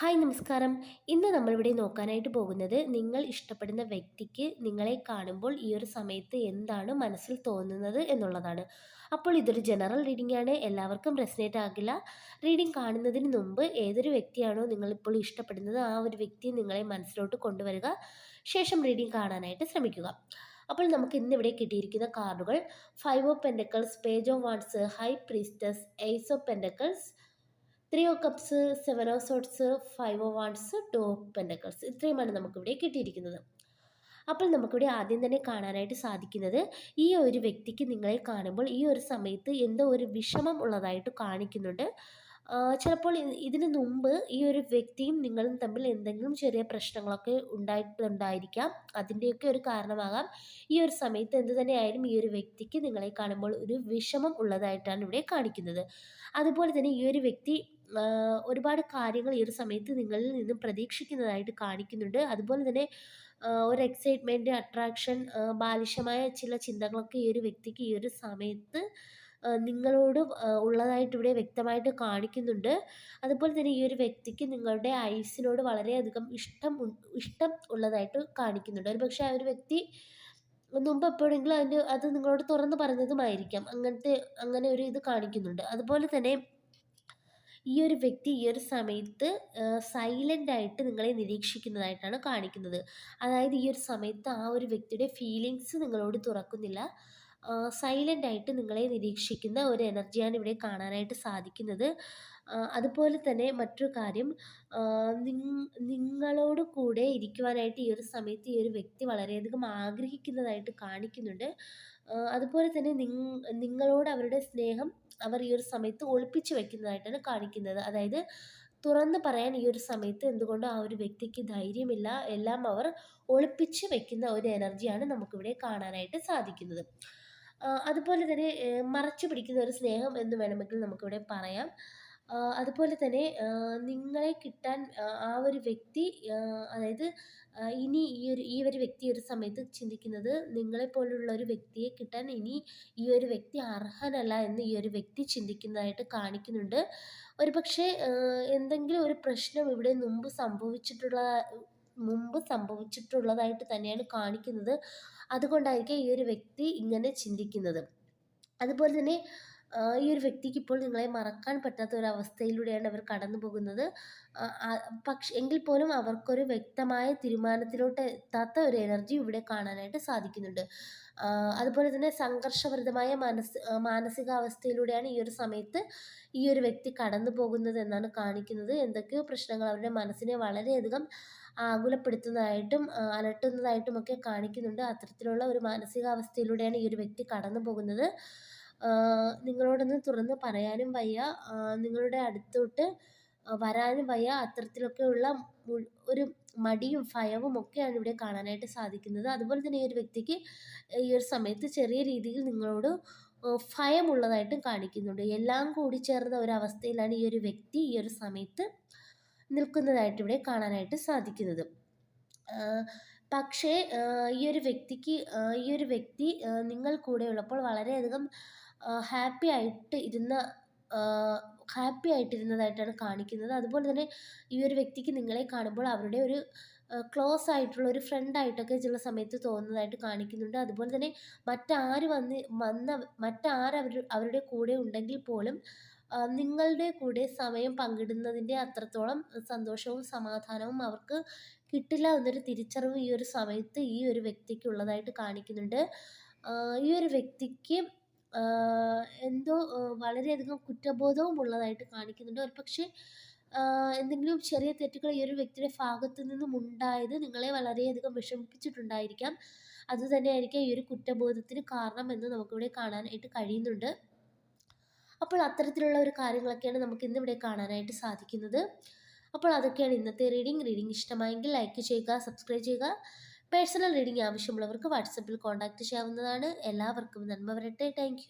Hi നമസ്കാരം. ഇന്ന് നമ്മളിവിടെ നോക്കാനായിട്ട് പോകുന്നത് നിങ്ങൾ ഇഷ്ടപ്പെടുന്ന വ്യക്തിക്ക് നിങ്ങളെ കാണുമ്പോൾ ഈ ഒരു സമയത്ത് എന്താണ് മനസ്സിൽ തോന്നുന്നത് എന്നുള്ളതാണ്. അപ്പോൾ ഇതൊരു ജനറൽ റീഡിംഗ് ആണ്. എല്ലാവർക്കും റെസിനേറ്റ് ആകില്ല. റീഡിംഗ് കാണുന്നതിന് മുമ്പ് ഏതൊരു വ്യക്തിയാണോ നിങ്ങളിപ്പോൾ ഇഷ്ടപ്പെടുന്നത് ആ ഒരു വ്യക്തി നിങ്ങളെ മനസ്സിലോട്ട് കൊണ്ടുവരിക. ശേഷം റീഡിംഗ് കാണാനായിട്ട് ശ്രമിക്കുക. അപ്പോൾ നമുക്ക് ഇന്നിവിടെ കിട്ടിയിരിക്കുന്ന കാർഡുകൾ. Five of pentacles page of wands high priestess ace of pentacles three of cups seven of swords five of wands two of pentacles ഇത്രയുമാണ് നമുക്കിവിടെ കിട്ടിയിരിക്കുന്നത്. അപ്പോൾ നമുക്കിവിടെ ആദ്യം തന്നെ കാണാനായിട്ട് സാധിക്കുന്നത് ഈ ഒരു വ്യക്തിക്ക് നിങ്ങളെ കാണുമ്പോൾ ഈ ഒരു സമയത്ത് എന്തോ ഒരു വിഷമം ഉള്ളതായിട്ട് കാണിക്കുന്നുണ്ട്. ചിലപ്പോൾ ഇതിനു മുമ്പ് ഈ ഒരു വ്യക്തിയും നിങ്ങളും തമ്മിൽ എന്തെങ്കിലും ചെറിയ പ്രശ്നങ്ങളൊക്കെ ഉണ്ടായിട്ടുണ്ടായിരിക്കാം അതിന്റെയൊക്കെ ഒരു കാരണമാകാം. ഈ ഒരു സമയത്ത് എന്ത് തന്നെയായാലും ഈ ഒരു വ്യക്തിക്ക് നിങ്ങളെ കാണുമ്പോൾ ഒരു വിഷമം ഉള്ളതായിട്ടാണ് ഇവിടെ കാണിക്കുന്നത്. അതുപോലെ തന്നെ ഈ ഒരു വ്യക്തി ഒരുപാട് കാര്യങ്ങൾ ഈ ഒരു സമയത്ത് നിങ്ങളിൽ നിന്നും പ്രതീക്ഷിക്കുന്നതായിട്ട് കാണിക്കുന്നുണ്ട്. അതുപോലെ തന്നെ ഒരു എക്സൈറ്റ്മെന്റ് അട്രാക്ഷൻ ബാലിശമായ ചില ചിന്തകളൊക്കെ ഈ ഒരു വ്യക്തിക്ക് ഈ ഒരു സമയത്ത് നിങ്ങളോട് ഉള്ളതായിട്ട് ഇവിടെ വ്യക്തമായിട്ട് കാണിക്കുന്നുണ്ട്. അതുപോലെ തന്നെ ഈ ഒരു വ്യക്തിക്ക് നിങ്ങളുടെ ഐസിനോട് വളരെയധികം ഇഷ്ടം ഇഷ്ടം ഉള്ളതായിട്ട് കാണിക്കുന്നുണ്ട്. ഒരു പക്ഷേ ആ ഒരു വ്യക്തി മുമ്പ് എപ്പോഴെങ്കിലും അതിന്റെ അത് നിങ്ങളോട് തുറന്ന് പറഞ്ഞതുമായിരിക്കാം. അങ്ങനത്തെ അങ്ങനെ ഒരു ഇത് കാണിക്കുന്നുണ്ട്. അതുപോലെ തന്നെ ഈ ഒരു വ്യക്തി ഈ ഒരു സമയത്ത് സൈലന്റ് ആയിട്ട് നിങ്ങളെ നിരീക്ഷിക്കുന്നതായിട്ടാണ് കാണിക്കുന്നത്. അതായത് ഈ ഒരു സമയത്ത് ആ ഒരു വ്യക്തിയുടെ ഫീലിങ്സ് നിങ്ങളോട് തുറക്കുന്നില്ല. സൈലന്റ് ആയിട്ട് നിങ്ങളെ നിരീക്ഷിക്കുന്ന ഒരു എനർജിയാണ് ഇവിടെ കാണാനായിട്ട് സാധിക്കുന്നത്. അതുപോലെ തന്നെ മറ്റൊരു കാര്യം നിങ്ങളോട് കൂടെ ഇരിക്കുവാനായിട്ട് ഈ ഒരു സമയത്ത് ഈ ഒരു വ്യക്തി വളരെയധികം ആഗ്രഹിക്കുന്നതായിട്ട് കാണിക്കുന്നുണ്ട്. അതുപോലെ തന്നെ നിങ്ങളോട് അവരുടെ സ്നേഹം അവർ ഈ ഒരു സമയത്ത് ഒളിപ്പിച്ചു വെക്കുന്നതായിട്ടാണ് കാണിക്കുന്നത്. അതായത് തുറന്ന് പറയാൻ ഈ ഒരു സമയത്ത് എന്തുകൊണ്ടോ ആ ഒരു വ്യക്തിക്ക് ധൈര്യമില്ല. എല്ലാം അവർ ഒളിപ്പിച്ച് വെക്കുന്ന ഒരു എനർജിയാണ് നമുക്കിവിടെ കാണാനായിട്ട് സാധിക്കുന്നത്. അതുപോലെ തന്നെ മറച്ചു പിടിക്കുന്ന ഒരു സ്നേഹം എന്ന് വേണമെങ്കിൽ നമുക്കിവിടെ പറയാം. അതുപോലെ തന്നെ നിങ്ങളെ കിട്ടാൻ ആ ഒരു വ്യക്തി അതായത് ഇനി ഈ ഒരു ഈ ഒരു വ്യക്തി ഒരു സമയത്ത് ചിന്തിക്കുന്നത് നിങ്ങളെപ്പോലുള്ള ഒരു വ്യക്തിയെ കിട്ടാൻ ഇനി ഈ ഒരു വ്യക്തി അർഹനല്ല എന്ന് ഈ ഒരു വ്യക്തി ചിന്തിക്കുന്നതായിട്ട് കാണിക്കുന്നുണ്ട്. ഒരു പക്ഷേ എന്തെങ്കിലും ഒരു പ്രശ്നം ഇവിടെ മുമ്പ് സംഭവിച്ചിട്ടുള്ള മുമ്പ് സംഭവിച്ചിട്ടുള്ളതായിട്ട് തന്നെയാണ് കാണിക്കുന്നത്. അതുകൊണ്ടായിരിക്കും ഈ ഒരു വ്യക്തി ഇങ്ങനെ ചിന്തിക്കുന്നത്. അതുപോലെ തന്നെ ഈ ഒരു വ്യക്തിക്ക് ഇപ്പോൾ നിങ്ങളെ മറക്കാൻ പറ്റാത്ത ഒരു അവസ്ഥയിലൂടെയാണ് അവർ കടന്നു പോകുന്നത്. പക്ഷെ എങ്കിൽ പോലും അവർക്കൊരു വ്യക്തമായ തീരുമാനത്തിലോട്ട് എത്താത്ത ഒരു എനർജി ഇവിടെ കാണാനായിട്ട് സാധിക്കുന്നുണ്ട്. അതുപോലെ തന്നെ സംഘർഷഭരിതമായ മനസ് മാനസികാവസ്ഥയിലൂടെയാണ് ഈ ഒരു സമയത്ത് ഈ ഒരു വ്യക്തി കടന്നു പോകുന്നത് എന്നാണ് കാണിക്കുന്നത്. എന്തൊക്കെയോ പ്രശ്നങ്ങൾ അവരുടെ മനസ്സിനെ വളരെയധികം ആകുലപ്പെടുത്തുന്നതായിട്ടും അലട്ടുന്നതായിട്ടും ഒക്കെ കാണിക്കുന്നുണ്ട്. അത്തരത്തിലുള്ള ഒരു മാനസികാവസ്ഥയിലൂടെയാണ് ഈ ഒരു വ്യക്തി കടന്നു പോകുന്നത്. നിങ്ങളോടൊന്ന് തുറന്ന് പറയാനും വയ്യ. നിങ്ങളുടെ അടുത്തോട്ട് വരാനും വയ്യ. അത്തരത്തിലൊക്കെയുള്ള ഒരു മടിയും ഭയവും ഒക്കെയാണ് ഇവിടെ കാണാനായിട്ട് സാധിക്കുന്നത്. അതുപോലെ തന്നെ ഈ ഒരു വ്യക്തിക്ക് ഈ ഒരു സമയത്ത് ചെറിയ രീതിയിൽ നിങ്ങളോട് ഭയമുള്ളതായിട്ടും കാണിക്കുന്നുണ്ട്. എല്ലാം കൂടി ചേർന്ന ഒരു അവസ്ഥയിലാണ് ഈ ഒരു വ്യക്തി ഈ ഒരു സമയത്ത് നിൽക്കുന്നതായിട്ട് ഇവിടെ കാണാനായിട്ട് സാധിക്കുന്നത്. പക്ഷേ ഈ ഒരു വ്യക്തിക്ക് ഈ ഒരു വ്യക്തി നിങ്ങൾ കൂടെ ഉള്ളപ്പോൾ വളരെയധികം ഹാപ്പി ആയിട്ട് ഇരുന്ന ഹാപ്പി ആയിട്ടിരുന്നതായിട്ടാണ് കാണിക്കുന്നത്. അതുപോലെ തന്നെ ഈ ഒരു വ്യക്തിക്ക് നിങ്ങളെ കാണുമ്പോൾ അവരുടെ ഒരു ക്ലോസ് ആയിട്ടുള്ള ഒരു ഫ്രണ്ട് ആയിട്ടൊക്കെ ചില സമയത്ത് തോന്നുന്നതായിട്ട് കാണിക്കുന്നുണ്ട്. അതുപോലെ തന്നെ മറ്റാര് വന്ന് വന്ന മറ്റാര് അവരുടെ കൂടെ ഉണ്ടെങ്കിൽ പോലും നിങ്ങളുടെ കൂടെ സമയം പങ്കിടുന്നതിന്റെ അത്രത്തോളം സന്തോഷവും സമാധാനവും അവർക്ക് കിട്ടില്ല എന്നൊരു തിരിച്ചറിവ് ഈ ഒരു സമയത്ത് ഈ ഒരു വ്യക്തിക്ക് ഉള്ളതായിട്ട് കാണിക്കുന്നുണ്ട്. ഈ ഒരു വ്യക്തിക്ക് എന്തോ വളരെയധികം കുറ്റബോധവും ഉള്ളതായിട്ട് കാണിക്കുന്നുണ്ട്. ഒരു പക്ഷേ എന്തെങ്കിലും ചെറിയ തെറ്റുകൾ ഈ ഒരു വ്യക്തിയുടെ ഭാഗത്തു നിന്നും ഉണ്ടായത് നിങ്ങളെ വളരെയധികം വിഷമിപ്പിച്ചിട്ടുണ്ടായിരിക്കാം. അതുതന്നെയായിരിക്കാം ഈ ഒരു കുറ്റബോധത്തിന് കാരണം എന്ന് നമുക്കിവിടെ കാണാനായിട്ട് കഴിയുന്നുണ്ട്. അപ്പോൾ അത്തരത്തിലുള്ള ഒരു കാര്യങ്ങളൊക്കെയാണ് നമുക്ക് ഇന്നിവിടെ കാണാനായിട്ട് സാധിക്കുന്നത്. അപ്പോൾ അതൊക്കെയാണ് ഇന്നത്തെ റീഡിംഗ്. റീഡിംഗ് ഇഷ്ടമായെങ്കിൽ ലൈക്ക് ചെയ്യുക സബ്സ്ക്രൈബ് ചെയ്യുക. പേഴ്സണൽ റീഡിംഗ് ആവശ്യമുള്ളവർക്ക് വാട്സപ്പിൽ കോൺടാക്റ്റ് ചെയ്യാവുന്നതാണ്. എല്ലാവർക്കും നന്മ വരട്ടെ. താങ്ക്